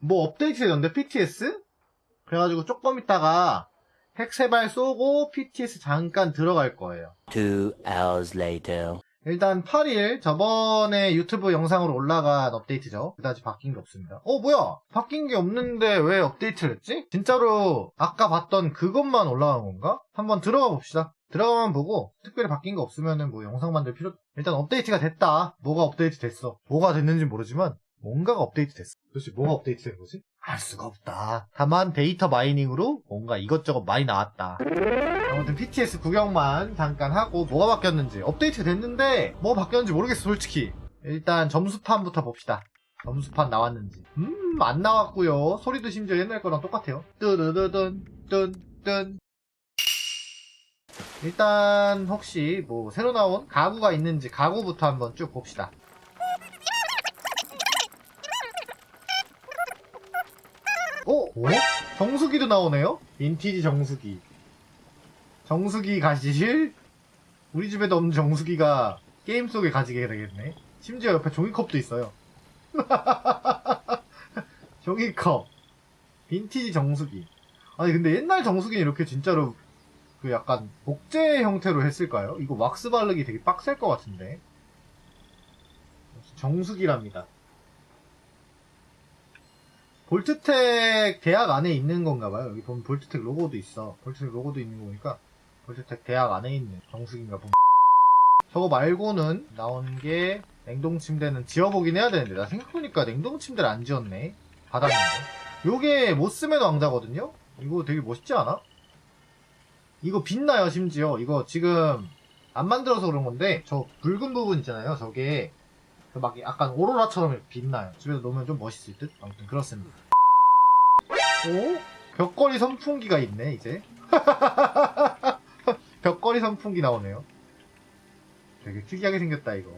뭐 업데이트 되던데 PTS? 그래가지고 조금 있다가 핵세발 쏘고 PTS 잠깐 들어갈 거예요. Two hours later. 일단 8일 저번에 유튜브 영상으로 올라간 업데이트죠. 그다지 바뀐 게 없습니다. 어 뭐야? 바뀐 게 없는데 왜 업데이트를 했지? 진짜로 아까 봤던 그것만 올라간 건가? 한번 들어가 봅시다. 들어가만 보고 특별히 바뀐 거 없으면은 뭐 영상 만들 필요 일단 업데이트가 됐다. 뭐가 업데이트 됐어. 뭐가 됐는지 모르지만 뭔가가 업데이트 됐어. 도대체 뭐가 업데이트 된 거지? 알 수가 없다. 다만 데이터 마이닝으로 뭔가 이것저것 많이 나왔다. 아무튼 PTS 구경만 잠깐 하고 뭐가 바뀌었는지 업데이트 됐는데 뭐가 바뀌었는지 모르겠어 솔직히 일단 점수판부터 봅시다 점수판 나왔는지 음 안 나왔고요 소리도 심지어 옛날 거랑 똑같아요 뜨르르든 뜬 뜬 일단 혹시 뭐 새로 나온 가구가 있는지 가구부터 한번 쭉 봅시다 어? 어? 정수기도 나오네요? 빈티지 정수기 정수기 가지실? 우리 집에도 없는 정수기가 게임 속에 가지게 되겠네. 심지어 옆에 종이컵도 있어요. 종이컵. 빈티지 정수기. 아니, 근데 옛날 정수기는 이렇게 진짜로 그 약간 목재 형태로 했을까요? 이거 왁스 바르기 되게 빡셀 것 같은데. 정수기랍니다. 볼트텍 대학 안에 있는 건가 봐요. 여기 보면 볼트텍 로고도 있어. 볼트텍 로고도 있는 거 보니까 볼트텍 대학 안에 있는 정수기인가 보면. 저거 말고는 나온 게 냉동 침대는 지어보긴 해야 되는데 나 생각해보니까 냉동 침대를 안 지었네. 받았는데. 요게 못 쓰면 왕자거든요? 이거 되게 멋있지 않아? 이거 빛나요 심지어. 이거 지금 안 만들어서 그런 건데 저 붉은 부분 있잖아요. 저게 그 막 약간 오로라처럼 빛나요. 집에서 놓으면 좀 멋있을 듯? 아무튼 그렇습니다. 오? 벽걸이 선풍기가 있네, 이제. 벽걸이 선풍기 나오네요. 되게 특이하게 생겼다, 이거.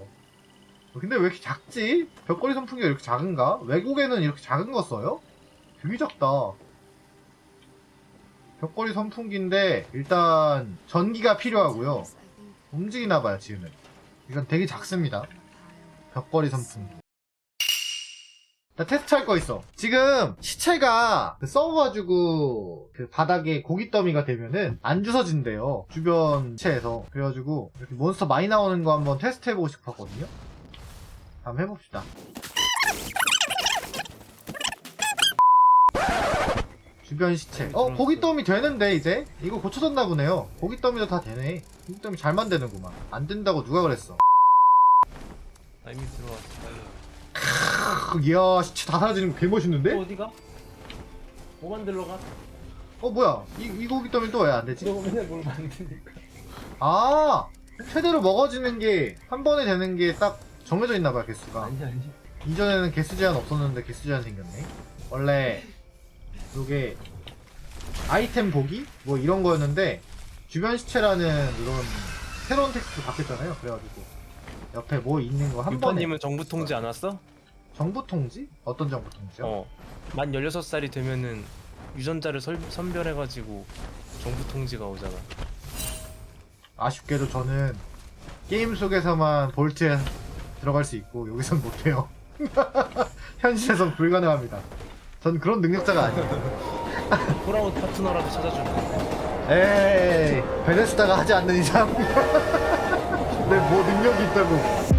근데 왜 이렇게 작지? 벽걸이 선풍기가 이렇게 작은가? 외국에는 이렇게 작은 거 써요? 되게 작다. 벽걸이 선풍기인데, 일단, 전기가 필요하고요. 움직이나 봐요, 지금은. 이건 되게 작습니다. 벽걸이 선풍기. 나 테스트 할 거 있어. 지금 시체가 그 썩어가지고 그 바닥에 고기 더미가 되면은 안 주워진대요. 주변 시체에서. 그래가지고 이렇게 몬스터 많이 나오는 거 한번 테스트 해보고 싶었거든요. 한번 해봅시다. 주변 시체. 어, 고기 더미 되는데 이제? 이거 고쳐졌나 보네요. 고기 더미도 다 되네. 고기 더미 잘 만드는구만. 안 된다고 누가 그랬어. 나 이미 들어왔어 빨리 크, 이야, 시체 다 사라지는 거 개멋있는데? 또 어디가? 뭐 만들러 가? 어 뭐야 이, 이 고기 더미 또왜 안 되지? 너가 맨날 뭘 만드니까 아 최대로 먹어지는 게 한 번에 되는 게 딱 정해져 있나 봐요 개수가 아니 아니 이전에는 개수 제한 없었는데 개수 제한 생겼네 원래 요게 아이템 보기? 뭐 이런 거였는데 주변 시체라는 이런 새로운 텍스트 바뀌었잖아요 그래가지고 옆에 뭐 있는 거 한 번에 유파님은 정부 통지 안 왔어? 정부 통지? 어떤 정부 통지요? 어. 만 16살이 되면은 유전자를 설, 선별해가지고 정부 통지가 오잖아. 아쉽게도 저는 게임 속에서만 볼트에 들어갈 수 있고 여기선 못해요. 현실에선 불가능합니다. 전 그런 능력자가 아니에요. 홀아웃 파트너라도 찾아줄게. 에이, 베데스다가 하지 않는 이상 내 뭐 능력이 있다고